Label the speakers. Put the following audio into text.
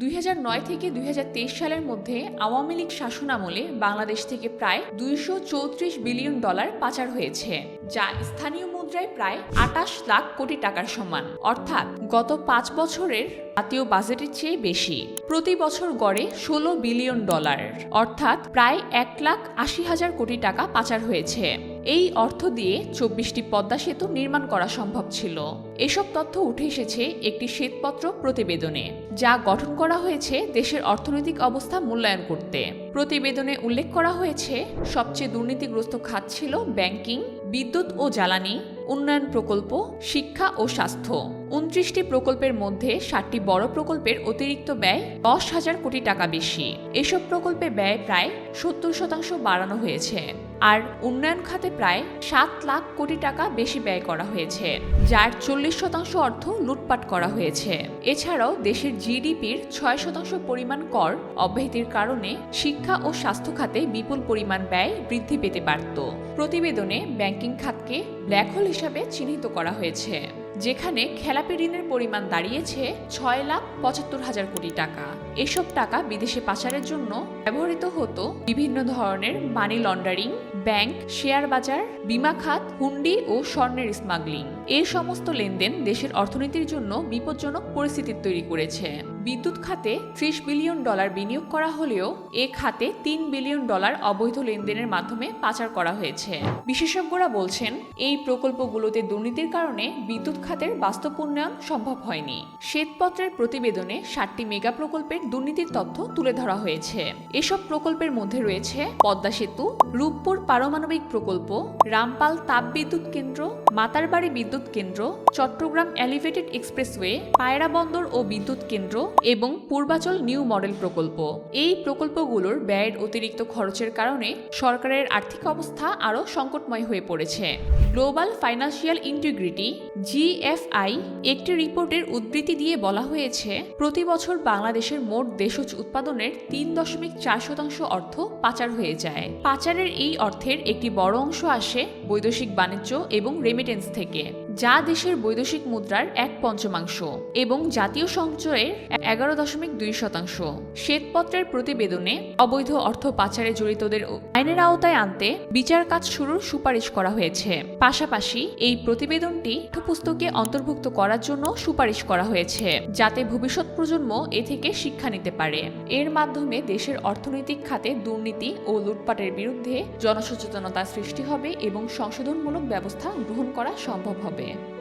Speaker 1: দুই হাজার নয় থেকে দুই হাজার তেইশ সালের মধ্যে আওয়ামী লীগ শাসনামলে বাংলাদেশ থেকে প্রায় দুইশো চৌত্রিশ বিলিয়ন ডলার পাচার হয়েছে, যা স্থানীয় মুদ্রায় প্রায় আটাশ লাখ কোটি টাকার সমান। অর্থাৎ গত পাঁচ বছরের জাতীয় বাজেটের চেয়ে বেশি। প্রতি বছর গড়ে ষোলো বিলিয়ন ডলার। অর্থাৎ প্রায় এক লাখ আশি হাজার কোটি টাকা পাচার হয়েছে। এই অর্থ দিয়ে চব্বিশটি পদ্মা সেতু নির্মাণ করা সম্ভব ছিল। এসব তথ্য উঠে এসেছে একটি শ্বেতপত্র প্রতিবেদনে, যা গঠন করা হয়েছে দেশের অর্থনৈতিক অবস্থা মূল্যায়ন করতে। প্রতিবেদনে উল্লেখ করা হয়েছে, সবচেয়ে দুর্নীতিগ্রস্ত খাত ছিল ব্যাংকিং, বিদ্যুৎ ও জ্বালানি, উন্নয়ন প্রকল্প, শিক্ষা ও স্বাস্থ্য। উনত্রিশটি প্রকল্পের মধ্যে ষাটটি বড় প্রকল্পের অতিরিক্ত ব্যয় দশ হাজার কোটি টাকা বেশি। এসব প্রকল্পে ব্যয় প্রায় সত্তর শতাংশ বাড়ানো হয়েছে। আর উন্নয়ন খাতে প্রায় সাত লাখ কোটি টাকা বেশি ব্যয় করা হয়েছে, যার চল্লিশ শতাংশ অর্থ লুটপাট করা হয়েছে। এছাড়াও দেশের জিডিপির ছয় শতাংশ পরিমাণ কর অব্যাহতির কারণে শিক্ষা ও স্বাস্থ্য খাতে বিপুল পরিমাণ ব্যয় বৃদ্ধি পেতে পারত। প্রতিবেদনে ব্যাংকিং খাতকে ব্ল্যাক হোল হিসাবে চিহ্নিত করা হয়েছে, যেখানে খেলাপি ঋণের পরিমাণ দাঁড়িয়েছে ছয় লাখ পঁচাত্তর হাজার কোটি টাকা। এসব টাকা বিদেশে পাচারের জন্য ব্যবহৃত হতো বিভিন্ন ধরনের মানি লন্ডারিং ব্যাংক, শেয়ার বাজার, বিমা খাত, হুন্ডি ও স্বর্ণের স্মাগলিং। এই সমস্ত লেনদেন দেশের অর্থনীতির জন্য বিপজ্জনক পরিস্থিতি তৈরি করেছে। বিদ্যুৎ খাতে ত্রিশ বিলিয়ন ডলার বিনিয়োগ করা হলেও এ খাতে তিন বিলিয়ন ডলার অবৈধ লেনদেনের মাধ্যমে পাচার করা হয়েছে। বিশেষজ্ঞরা বলছেন, এই প্রকল্পগুলোতে দুর্নীতির কারণে বিদ্যুৎ খাতের বাস্তব উন্নয়ন সম্ভব হয়নি। শ্বেতপত্রের প্রতিবেদনে ষাটটি মেগা প্রকল্পের দুর্নীতির তথ্য তুলে ধরা হয়েছে। এসব প্রকল্পের মধ্যে রয়েছে পদ্মা সেতু, রূপপুর পারমাণবিক প্রকল্প, রামপাল তাপবিদ্যুৎ কেন্দ্র, মাতারবাড়ি বিদ্যুৎ কেন্দ্র, চট্টগ্রাম এলিভেটেড এক্সপ্রেসওয়ে, পায়রা বন্দর ও বিদ্যুৎ কেন্দ্র এবং পূর্বাচল নিউ মডেল প্রকল্প। এই প্রকল্পগুলোর ব্যয়ের অতিরিক্ত খরচের কারণে সরকারের আর্থিক অবস্থা আরও সংকটময় হয়ে পড়েছে। গ্লোবাল ফাইন্যান্সিয়াল ইন্টিগ্রিটি, জিএফআই, একটি রিপোর্টের উদ্ধৃতি দিয়ে বলা হয়েছে, প্রতি বছর বাংলাদেশের মোট দেশজ উৎপাদনের তিন দশমিক চার শতাংশ অর্থ পাচার হয়ে যায়। পাচারের এই অর্থের একটি বড় অংশ আসে বৈদেশিক বাণিজ্য এবং রেমিটেন্স থেকে। যা দেশের বৈদেশিক মুদ্রার এক পঞ্চমাংশ এবং জাতীয় সঞ্চয়ের এগারো দশমিক দুই শতাংশ। শ্বেতপত্রের প্রতিবেদনে অবৈধ অর্থ পাচারে জড়িতদের আইনের আওতায় আনতে বিচার কাজ শুরুর সুপারিশ করা হয়েছে। পাশাপাশি এই প্রতিবেদনটি পাঠ্যপুস্তকে অন্তর্ভুক্ত করার জন্য সুপারিশ করা হয়েছে, যাতে ভবিষ্যৎ প্রজন্ম এ থেকে শিক্ষা নিতে পারে। এর মাধ্যমে দেশের অর্থনৈতিক খাতে দুর্নীতি ও লুটপাটের বিরুদ্ধে জনসচেতনতা সৃষ্টি হবে এবং সংশোধনমূলক ব্যবস্থা গ্রহণ করা সম্ভব হবে। day.